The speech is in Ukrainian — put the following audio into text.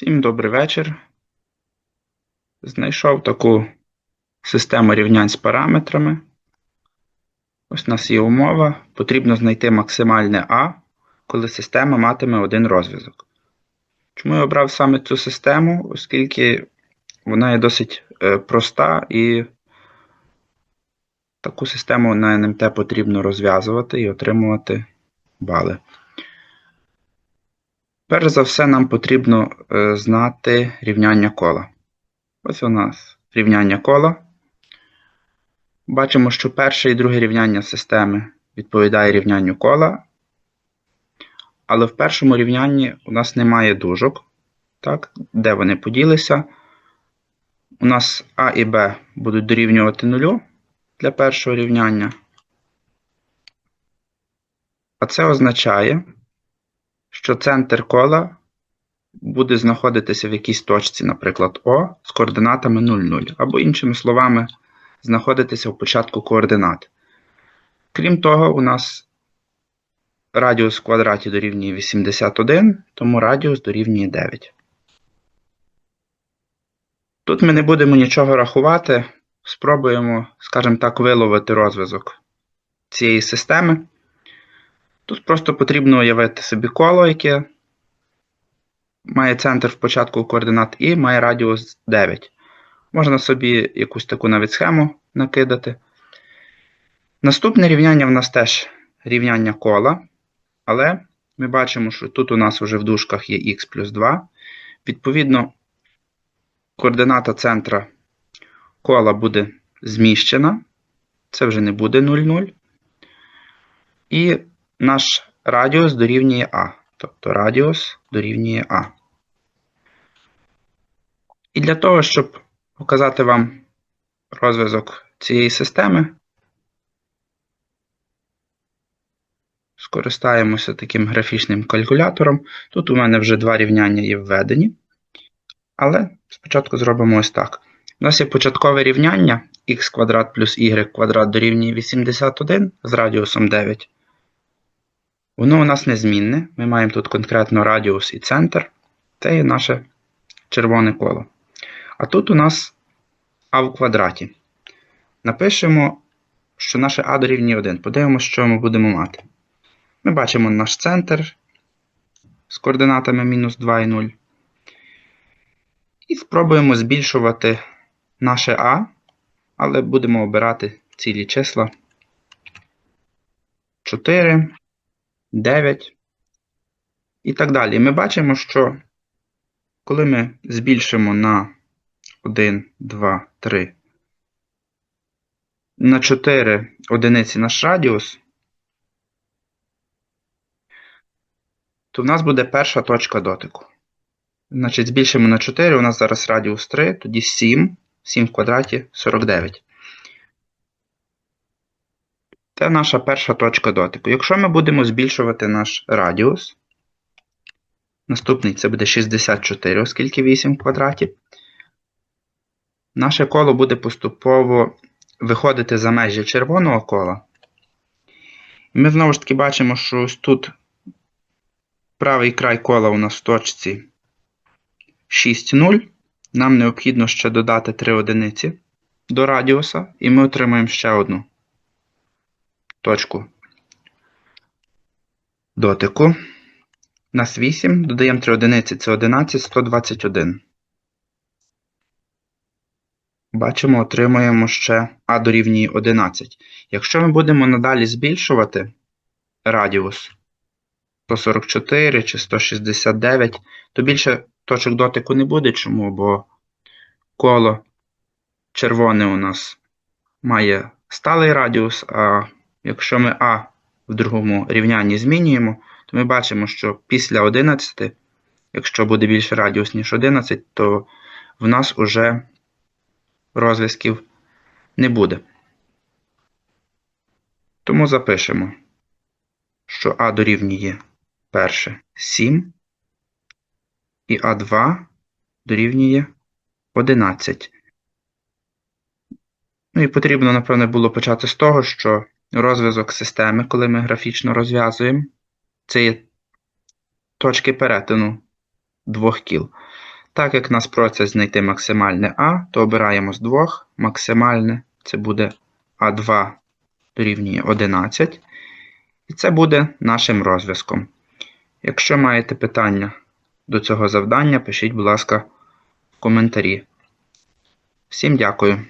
Всім добрий вечір. Знайшов таку систему рівнянь з параметрами. Ось у нас є умова. Потрібно знайти максимальне А, коли система матиме один розв'язок. Чому я обрав саме цю систему? Оскільки вона є досить е, проста і таку систему на НМТ потрібно розв'язувати і отримувати бали. Перш за все, нам потрібно е, знати рівняння кола. Ось у нас рівняння кола. Бачимо, що перше і друге рівняння системи відповідає рівнянню кола. Але в першому рівнянні у нас немає дужок. Так? Де вони поділися? У нас А і Б будуть дорівнювати нулю для першого рівняння. А це означає, що центр кола буде знаходитися в якійсь точці, наприклад, О з координатами 0, 0, або, іншими словами, знаходитися в початку координат. Крім того, у нас радіус в квадраті дорівнює 81, тому радіус дорівнює 9. Тут ми не будемо нічого рахувати, спробуємо, скажімо так, виловити розв'язок цієї системи. Тут просто потрібно уявити собі коло, яке має центр в початку координат і має радіус 9. Можна собі якусь таку навіть схему накидати. Наступне рівняння в нас теж рівняння кола, але ми бачимо, що тут у нас вже в дужках є х плюс 2. Відповідно, координата центра кола буде зміщена. Це вже не буде 0, 0. І наш радіус дорівнює А. Тобто радіус дорівнює А. І для того, щоб показати вам розв'язок цієї системи, скористаємося таким графічним калькулятором. Тут у мене вже два рівняння є введені. Але спочатку зробимо ось так. У нас є початкове рівняння х квадрат плюс y квадрат дорівнює 81 з радіусом 9. Воно у нас незмінне. Ми маємо тут конкретно радіус і центр. Це є наше червоне коло. А тут у нас а в квадраті. Напишемо, що наше А дорівнює 1. Подивимося, що ми будемо мати. Ми бачимо наш центр з координатами мінус 2 і 0. І спробуємо збільшувати наше А, але будемо обирати цілі числа 4, 9 і так далі. Ми бачимо, що коли ми збільшимо на 1, 2, 3, на 4 одиниці наш радіус, то в нас буде перша точка дотику. Значить, збільшимо на 4, у нас зараз радіус 3, тоді 7, 7 в квадраті 49. Це наша перша точка дотику. Якщо ми будемо збільшувати наш радіус, наступний це буде 64, оскільки 8 в квадраті, наше коло буде поступово виходити за межі червоного кола. І ми знову ж таки бачимо, що ось тут правий край кола у нас в точці 6, 0. Нам необхідно ще додати 3 одиниці до радіуса, і ми отримаємо ще одну точку дотику. У нас 8, додаємо 3 одиниці, це 11, 121. Бачимо, отримуємо ще А дорівнює 11. Якщо ми будемо надалі збільшувати радіус 144 чи 169, то більше точок дотику не буде. Чому? Бо коло червоне у нас має сталий радіус, а якщо ми А в другому рівнянні змінюємо, то ми бачимо, що після 11, якщо буде більше радіус, ніж 11, то в нас уже розв'язків не буде. Тому запишемо, що А дорівнює перше 7, і А2 дорівнює 11. Ну і потрібно, напевне, було почати з того, що розв'язок системи, коли ми графічно розв'язуємо, це є точки перетину двох кіл. Так як нас просять знайти максимальне А, то обираємо з двох. Максимальне це буде А2 дорівнює 11. І це буде нашим розв'язком. Якщо маєте питання до цього завдання, пишіть, будь ласка, в коментарі. Всім дякую.